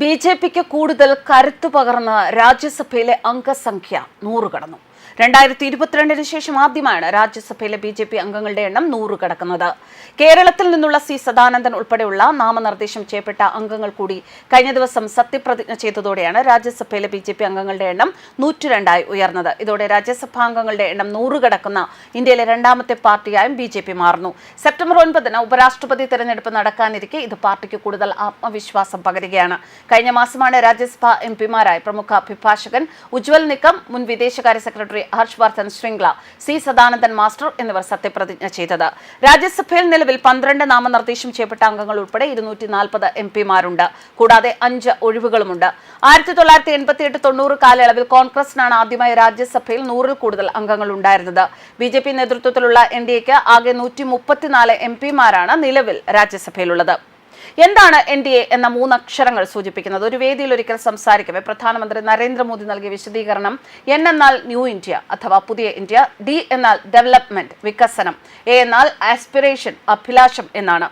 B J പിക്ക് കൂടുതൽ കരുത്തു പകർന്ന് രാജ്യസഭയിലെ അംഗസംഖ്യ നൂറ് കടന്നു. രണ്ടായിരത്തി ഇരുപത്തിരണ്ടിന് ശേഷം ആദ്യമാണ് രാജ്യസഭയിലെ ബി ജെ പി അംഗങ്ങളുടെ എണ്ണം നൂറ് കടക്കുന്നത്. കേരളത്തിൽ നിന്നുള്ള സി സദാനന്ദൻ ഉൾപ്പെടെയുള്ള നാമനിർദ്ദേശം ചെയ്യപ്പെട്ട അംഗങ്ങൾ കൂടി കഴിഞ്ഞ ദിവസം സത്യപ്രതിജ്ഞ ചെയ്തതോടെയാണ് രാജ്യസഭയിലെ ബി ജെ പി അംഗങ്ങളുടെ എണ്ണം നൂറ്റിരണ്ടായി ഉയർന്നത്. ഇതോടെ രാജ്യസഭാ അംഗങ്ങളുടെ എണ്ണം നൂറ് കടക്കുന്ന ഇന്ത്യയിലെ രണ്ടാമത്തെ പാർട്ടിയായും ബി ജെ പി മാറുന്നു. സെപ്റ്റംബർ ഒൻപതിന് ഉപരാഷ്ട്രപതി തെരഞ്ഞെടുപ്പ് നടക്കാനിരിക്കെ ഇത് പാർട്ടിക്ക് കൂടുതൽ ആത്മവിശ്വാസം പകരുകയാണ്. കഴിഞ്ഞ മാസമാണ് രാജ്യസഭാ എം പിമാരായി പ്രമുഖ അഭിഭാഷകൻ ഉജ്വൽ നിക്കം മുൻ വിദേശകാര്യ secretary Harsh Vardhan Shringla C Sadanandan master എന്നിവർ സത്യപ്രതിജ്ഞ ചെയ്തത്. രാജ്യസഭയിൽ നിലവിൽ പന്ത്രണ്ട് നാമനിർദ്ദേശം ചെയ്യപ്പെട്ട അംഗങ്ങൾ ഉൾപ്പെടെ ഇരുന്നൂറ്റി നാൽപ്പത് എം പിമാരുണ്ട്. കൂടാതെ അഞ്ച് ഒഴിവുകളുമുണ്ട്. ആയിരത്തി തൊള്ളായിരത്തി എൺപത്തി എട്ട് തൊണ്ണൂറ് കാലയളവിൽ കോൺഗ്രസിനാണ് ആദ്യമായി രാജ്യസഭയിൽ നൂറിൽ കൂടുതൽ അംഗങ്ങൾ ഉണ്ടായിരുന്നത്. ബി ജെ പി നേതൃത്വത്തിലുള്ള എൻ ഡി എക്ക് ആകെ നൂറ്റി മുപ്പത്തിനാല് എം പിമാരാണ് നിലവിൽ രാജ്യസഭയിലുള്ളത്. എന്താണ് എൻ ഡി എ എന്ന മൂന്നക്ഷരങ്ങൾ സൂചിപ്പിക്കുന്നത്? ഒരു വേദിയിൽ ഒരിക്കൽ സംസാരിക്കവേ. പ്രധാനമന്ത്രി നരേന്ദ്രമോദി നൽകിയ വിശദീകരണം എൻ എന്നാൽ ന്യൂ ഇന്ത്യ അഥവാ പുതിയ ഇന്ത്യ ഡി എന്നാൽ ഡെവലപ്മെന്റ് വികസനം എ എന്നാൽ ആസ്പിറേഷൻ അഭിലാഷം എന്നാണ്.